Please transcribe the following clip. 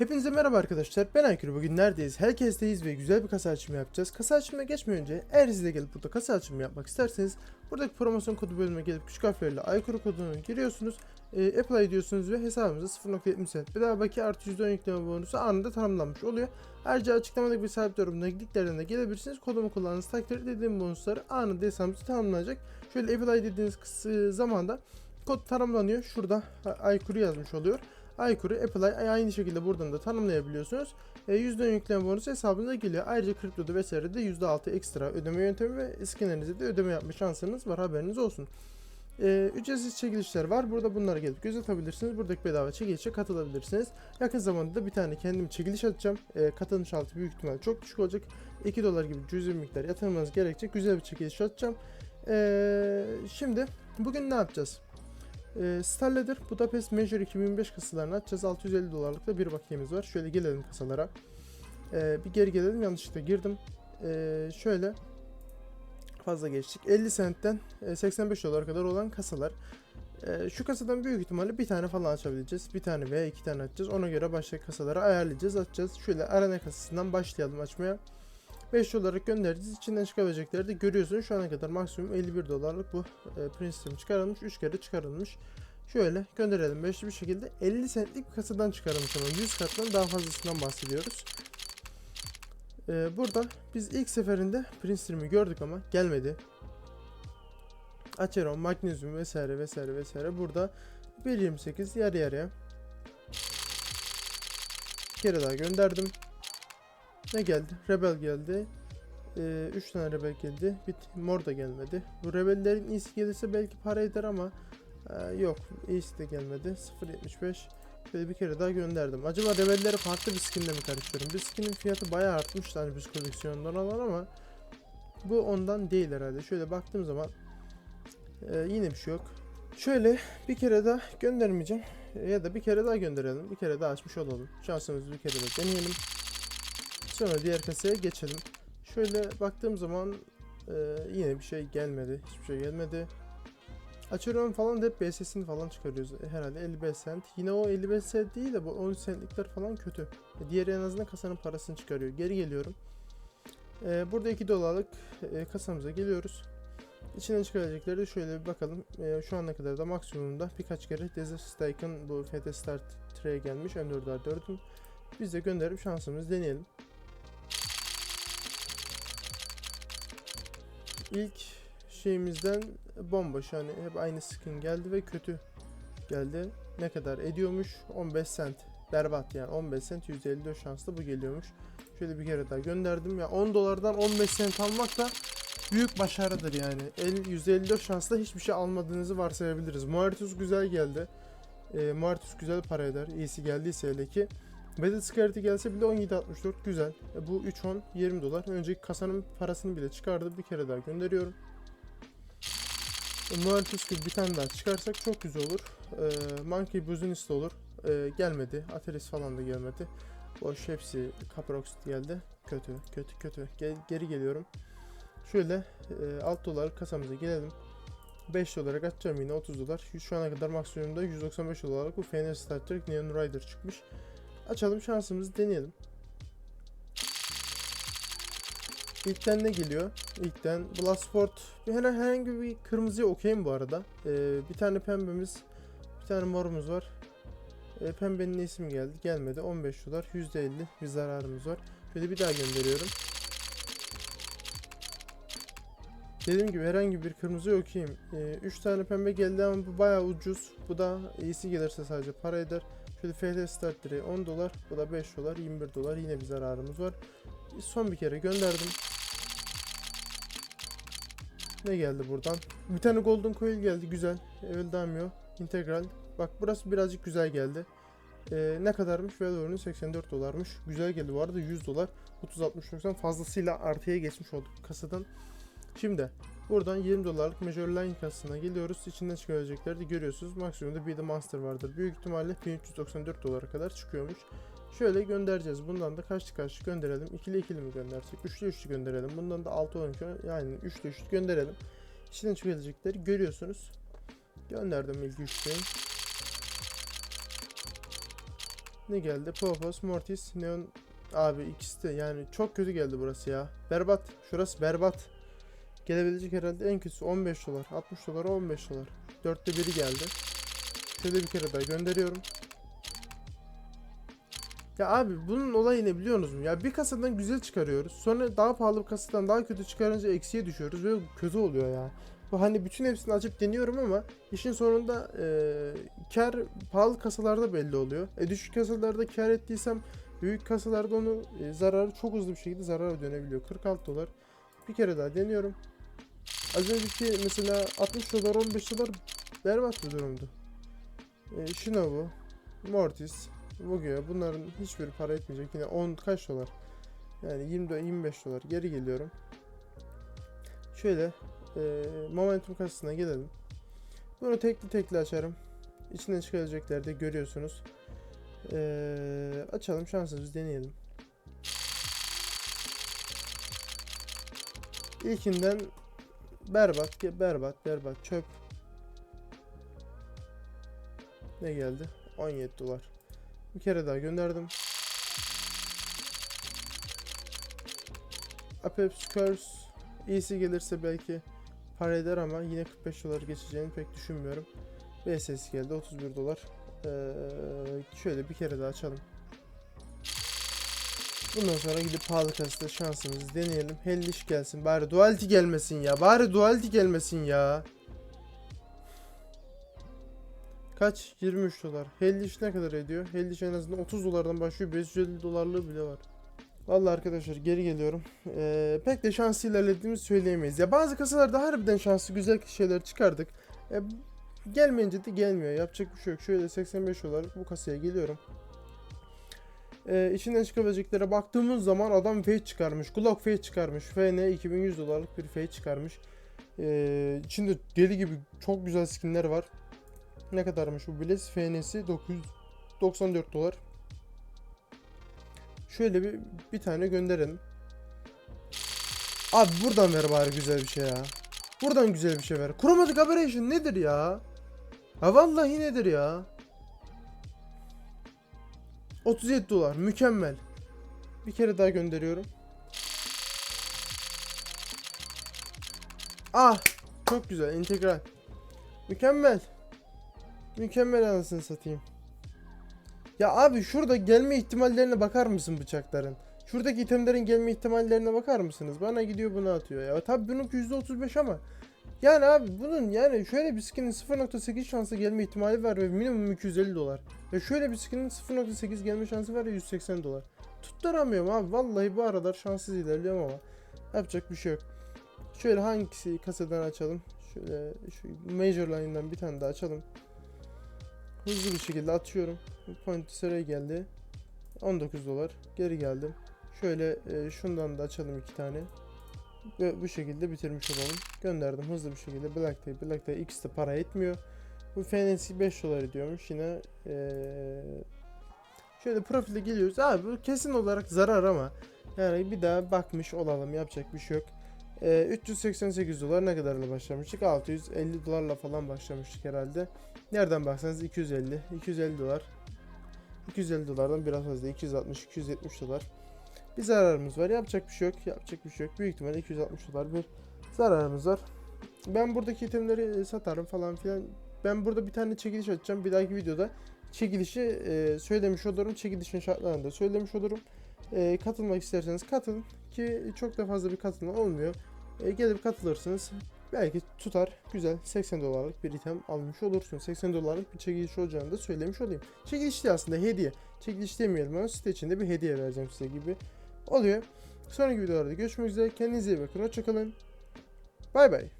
Hepinize merhaba arkadaşlar. Ben Aykür. Bugün neredeyiz? Herkesteyiz ve güzel bir kasa açımı yapacağız. Kasa açımına geçmeden önce eğer siz de gelip burada kasa açımı yapmak isterseniz buradaki promosyon kodu bölümüne gelip küçük harflerle Aykür kodunu giriyorsunuz. E, apply ediyorsunuz ve hesabınıza 0.70 cent bedava baki artı %10 yükleme bonusu anında tanımlanmış oluyor. Ayrıca açıklamadaki bir sabit yorumuna linklerden de gelebilirsiniz. Kodumu kullandığınız takdirde dediğim bonusları anında hesabınıza tanımlanacak. Şöyle apply dediğiniz kısa zamanda kod tanımlanıyor. Şurada Aykür'ü yazmış oluyor. Aykuru, Apply aynı şekilde buradan da tanımlayabiliyorsunuz. E, %10 yükleme bonusu hesabınıza geliyor. Ayrıca kriptoda vesaire de %6 ekstra ödeme yöntemi ve skinlerinize de ödeme yapma şansınız var haberiniz olsun. E, ücretsiz çekilişler var. Burada bunları gelip göz atabilirsiniz. Buradaki bedava çekilişe katılabilirsiniz. Yakın zamanda da bir tane kendim çekiliş atacağım. E, katılım şartı büyük ihtimal çok düşük olacak. 2 dolar gibi cüzi miktar yatırmanız gerekecek. Güzel bir çekiliş atacağım. E, şimdi bugün ne yapacağız? E, Starladder Budapest Major 2025 kasalarını açacağız. 650 dolarlık da bir bakiyemiz var. Şöyle gelelim kasalara. E, bir geri gelelim. Yanlışlıkla girdim. E, şöyle fazla geçtik. 50 centten e, 85 dolar kadar olan kasalar. E, şu kasadan büyük ihtimalle bir tane falan açabileceğiz. Bir tane veya iki tane açacağız. Ona göre başka kasaları ayarlayacağız, açacağız. Şöyle arena kasasından başlayalım açmaya. 5 dolarlık göndereceğiz. İçinden çıkabilecekleri de görüyorsun. Şu ana kadar maksimum 51 dolarlık bu e, Princeton çıkarılmış. 3 kere çıkarılmış. Şöyle gönderelim. Beşli bir şekilde 50 centlik bir kasadan çıkarılmış ama 100 kattan daha fazlasından bahsediyoruz. E, burada biz ilk seferinde Princeton'ı gördük ama gelmedi. Acheron, magnezyum vesaire vesaire vesaire. Burada 1.28 yarı yarıya. Bir kere daha gönderdim. Ne geldi? Rebel geldi. 3 tane rebel geldi. Bir mor da gelmedi. Bu rebellerin iyisi gelirse belki para eder ama e, yok. iyisi de gelmedi. 0.75 Şöyle bir kere daha gönderdim. Acaba rebelleri farklı bir skinle mi karıştırıyorum? Bir skinin fiyatı bayağı artmış hani biz koleksiyondan alan ama bu ondan değil herhalde. Şöyle baktığım zaman e, yine bir şey yok. Şöyle bir kere daha göndermeyeceğim. Ya da bir kere daha gönderelim. Bir kere daha açmış olalım. Şansımızı bir kere daha deneyelim. Sonra diğer kasaya geçelim. Şöyle baktığım zaman e, yine bir şey gelmedi. Hiçbir şey gelmedi. Açıyorum falan da hep BS'sini falan çıkarıyoruz. E, herhalde 55 cent. Yine o 55 cent değil de bu 13 centlikler falan kötü. E, diğeri en azından kasanın parasını çıkarıyor. Geri geliyorum. E, burada 2 dolarlık e, kasamıza geliyoruz. İçinden çıkaracakları şöyle bir bakalım. E, şu ana kadar da maksimumda birkaç kere Desert Strike'ın bu FT Start Tray'e gelmiş. M4R4'ün. Biz de gönderip şansımızı deneyelim. İlk şeyimizden bomboş yani hep aynı skin geldi ve kötü geldi. Ne kadar ediyormuş? 15 cent. Berbat yani 15 cent 154 şanslı bu geliyormuş. Şöyle bir kere daha gönderdim ya 10 dolardan 15 cent almak da büyük başarıdır yani. El 154 şansla hiçbir şey almadığınızı varsayabiliriz. Muertus güzel geldi. E, Muertus güzel para eder. İyisi geldiyse hele ki. Battle Security gelse bile 17.64 güzel. E, bu 3.10 20 dolar. Önceki kasanın parasını bile çıkardı. Bir kere daha gönderiyorum. E, Muertus gibi bir tane daha çıkarsak çok güzel olur. E, Monkey Business olur. E, gelmedi. Ateris falan da gelmedi. Boş hepsi Caprox geldi. Kötü kötü kötü. Gel, geri geliyorum. Şöyle e, alt dolar kasamıza gelelim. 5 dolara atacağım yine 30 dolar. Şu ana kadar maksimumda 195 dolarlık bu Fener Star Trek Neon Rider çıkmış. Açalım şansımızı deneyelim. İlkten ne geliyor? İlkten her herhangi bir kırmızıya okeyim bu arada. Ee, bir tane pembemiz, bir tane morumuz var. Ee, pembenin ismi geldi. Gelmedi. 15 dolar. %50 bir zararımız var. Şöyle bir daha gönderiyorum. Dediğim gibi herhangi bir kırmızı okeyim. 3 tane pembe geldi ama bu bayağı ucuz. Bu da iyisi gelirse sadece para eder. Şöyle FT Start direği 10 dolar. Bu da 5 dolar. 21 dolar. Yine bir zararımız var. Son bir kere gönderdim. Ne geldi buradan? Bir tane Golden Coil geldi. Güzel. Evvel Damio. Integral. Bak burası birazcık güzel geldi. Ee, ne kadarmış? Valor'un 84 dolarmış. Güzel geldi bu arada 100 dolar. 30 60 90 fazlasıyla artıya geçmiş olduk kasadan. Şimdi buradan 20 dolarlık Major Line kasasına geliyoruz. İçinden çıkacakları da görüyorsunuz. Maksimumda bir de Monster vardır. Büyük ihtimalle 1394 dolara kadar çıkıyormuş. Şöyle göndereceğiz. Bundan da kaçlı kaçlı gönderelim. İkili ikili mi göndersek? Üçlü üçlü gönderelim. Bundan da 6 12 yani üçlü üçlü gönderelim. İçinden çıkacakları görüyorsunuz. Gönderdim ilk üçlüyü. Ne geldi? Popos, Mortis, Neon. Abi ikisi de yani çok kötü geldi burası ya. Berbat. Şurası berbat. Gelebilecek herhalde en kötüsü 15 dolar. 60 dolar 15 dolar. Dörtte biri geldi. Şöyle bir kere daha gönderiyorum. Ya abi bunun olayı ne biliyorsunuz mu? Ya bir kasadan güzel çıkarıyoruz. Sonra daha pahalı bir kasadan daha kötü çıkarınca eksiye düşüyoruz ve kötü oluyor ya. Bu hani bütün hepsini açıp deniyorum ama işin sonunda eee kar pahalı kasalarda belli oluyor. E düşük kasalarda kar ettiysem büyük kasalarda onu e, zararı çok hızlı bir şekilde zarara dönebiliyor. 46 dolar. Bir kere daha deniyorum. Az önceki mesela 60 dolar 15 dolar berbat bir durumdu. E, Shinobu, Mortis, Mugia bunların hiçbiri para etmeyecek. Yine 10 kaç dolar? Yani 20 do- 25 dolar. Geri geliyorum. Şöyle e, momentum kasasına gelelim. Bunu tekli tekli açarım. İçinden çıkaracakları da görüyorsunuz. E, açalım şansımızı deneyelim. İlkinden berbat, berbat, berbat, çöp. Ne geldi? 17 dolar. Bir kere daha gönderdim. Apex Curse iyisi gelirse belki para eder ama yine 45 dolar geçeceğini pek düşünmüyorum. BSS geldi 31 dolar. Ee, şöyle bir kere daha açalım. Bundan sonra gidip pahalı kasada şansımızı deneyelim. Hellish gelsin. Bari duality gelmesin ya. Bari duality gelmesin ya. Kaç? 23 dolar. Hellish ne kadar ediyor? Hellish en azından 30 dolardan başlıyor. 550 dolarlığı bile var. Vallahi arkadaşlar geri geliyorum. Ee, pek de şanslı ilerlediğimizi söyleyemeyiz. Ya bazı kasalarda harbiden şanslı güzel şeyler çıkardık. Ee, gelmeyince de gelmiyor. Yapacak bir şey yok. Şöyle 85 dolar bu kasaya geliyorum. Ee, içinden çıkabileceklere baktığımız zaman adam fake çıkarmış. Glock fake çıkarmış. FN 2100 dolarlık bir fake çıkarmış. Ee, içinde deli gibi çok güzel skinler var. Ne kadarmış bu Blaze FN'si 994 dolar. Şöyle bir bir tane gönderelim. Abi buradan ver bari güzel bir şey ya. Buradan güzel bir şey ver. Chromatic Aberration nedir ya? Ha vallahi nedir ya? 37 dolar mükemmel. Bir kere daha gönderiyorum. Ah çok güzel integral. Mükemmel. Mükemmel anasını satayım. Ya abi şurada gelme ihtimallerine bakar mısın bıçakların? Şuradaki itemlerin gelme ihtimallerine bakar mısınız? Bana gidiyor bunu atıyor ya. Tabi bunun %35 ama. Yani abi bunun yani şöyle bir skinin 0.8 şansı gelme ihtimali var ve minimum 250 dolar. Ve şöyle bir skinin 0.8 gelme şansı var ve 180 dolar. Tutturamıyorum abi. Vallahi bu aralar şanssız ilerliyorum ama. Yapacak bir şey yok. Şöyle hangisi kasadan açalım? Şöyle şu Major Line'dan bir tane daha açalım. Hızlı bir şekilde atıyorum. Point sıraya geldi. 19 dolar. Geri geldim. Şöyle e, şundan da açalım iki tane. Bu şekilde bitirmiş olalım. Gönderdim hızlı bir şekilde. Black Day, Black Day X de para etmiyor. Bu FNC 5 dolar ediyormuş. Yine e, şöyle profilde geliyoruz. Abi bu kesin olarak zarar ama yani bir daha bakmış olalım. Yapacak bir şey yok. E, 388 dolar ne kadarla başlamıştık? 650 dolarla falan başlamıştık herhalde. Nereden baksanız 250, 250 dolar. 250 dolardan biraz fazla 260, 270 dolar. Bir zararımız var. Yapacak bir şey yok. Yapacak bir şey yok. Büyük ihtimalle 260 dolar bir zararımız var. Ben buradaki itemleri e, satarım falan filan. Ben burada bir tane çekiliş açacağım. Bir dahaki videoda çekilişi e, söylemiş olurum. Çekilişin şartlarını da söylemiş olurum. E, katılmak isterseniz katılın ki çok da fazla bir katılma olmuyor. E, gelip katılırsınız. Belki tutar. Güzel. 80 dolarlık bir item almış olursun. 80 dolarlık bir çekiliş olacağını da söylemiş olayım. Çekiliş değil aslında hediye. Çekiliş demeyelim ama site içinde bir hediye vereceğim size gibi oluyor. Sonraki videolarda görüşmek üzere. Kendinize iyi bakın. Hoşçakalın. Bay bay.